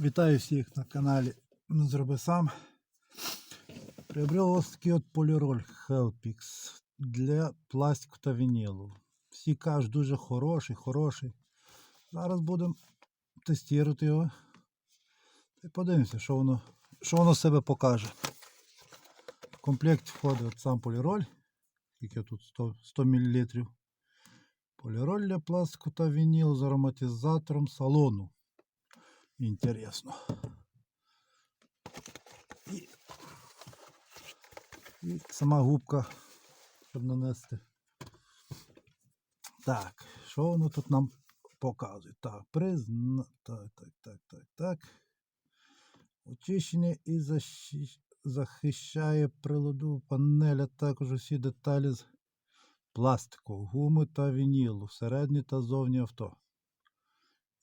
Вітаю всіх на каналі Ну, Зроби сам. Приобрел ось такий от поліроль Helpix для пластику та вінілу. Всі кажуть, дуже хороший, хороший. Зараз будемо тестувати його. І подивимося, що воно, що воно себе покаже. В комплект входить сам поліроль. Скільки тут 100, 100 мл. Поліроль для пластику та вініл з ароматизатором салону. Інтересно. І, і сама губка, щоб нанести. Так, що воно тут нам показує? Так, призна... Так, так, так, так, так. Очищення і защи- захищає приладу панель, а також усі деталі з пластику, гуми та вінілу, всередині та зовні авто.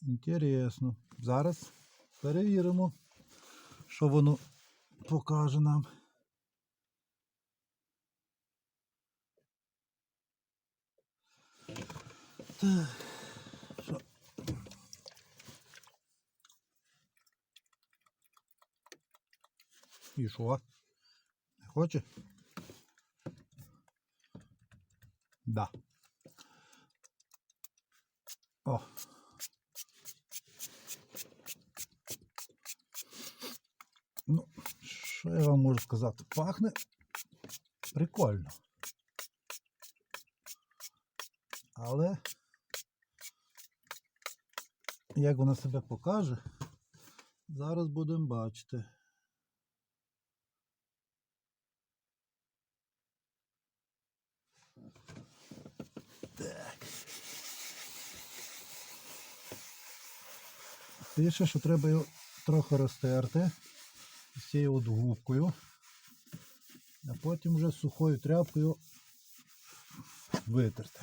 Інтересно. Зараз перевіримо, що воно покаже нам. Так. І що? Не хоче? Да. О. Ну, що я вам можу сказати? Пахне прикольно. Але як вона себе покаже, зараз будемо бачити. Так. Пише, що треба його трохи розтерти цією от губкою, а потім вже сухою тряпкою витерти.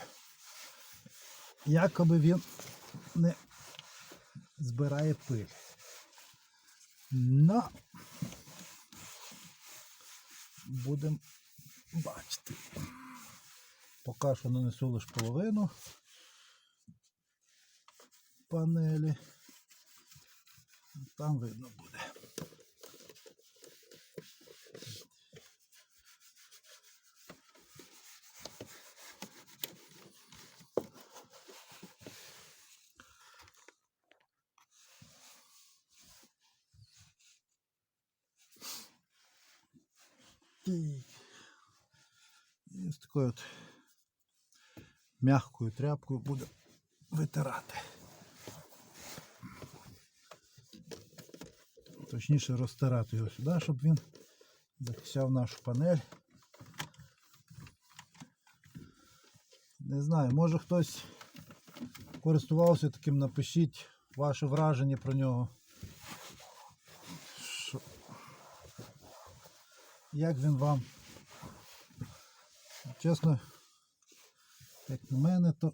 Якоби він не збирає пиль. Но будемо бачити. Поки що нанесу лише половину панелі. Там видно буде. І з такою от м'якою тряпкою буде витирати. Точніше розтирати його сюди, щоб він захищав нашу панель. Не знаю, може хтось користувався таким, напишіть ваше враження про нього. Як він вам? Чесно, як на мене, то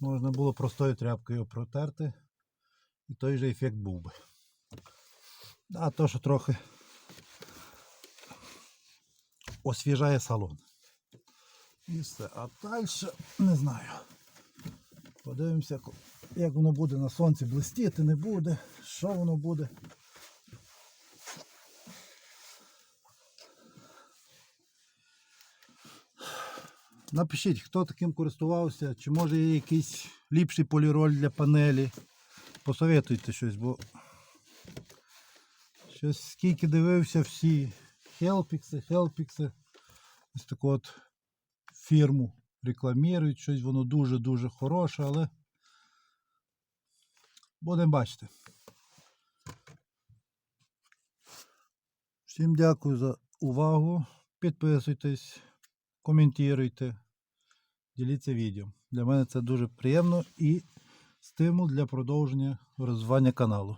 можна було простою тряпкою протерти, і той же ефект був би. А то, що трохи освіжає салон. І все. А далі не знаю. Подивимося, як воно буде на сонці блистіти, не буде, що воно буде. Напишіть, хто таким користувався, чи може є якийсь ліпший поліроль для панелі. Посоветуйте щось, бо щось скільки дивився всі хелпікси, хелпікси. Ось таку от фірму рекламують, щось воно дуже-дуже хороше, але будемо бачити. Всім дякую за увагу. Підписуйтесь, коментуйте, діліться відео. Для мене це дуже приємно і стимул для продовження розвивання каналу.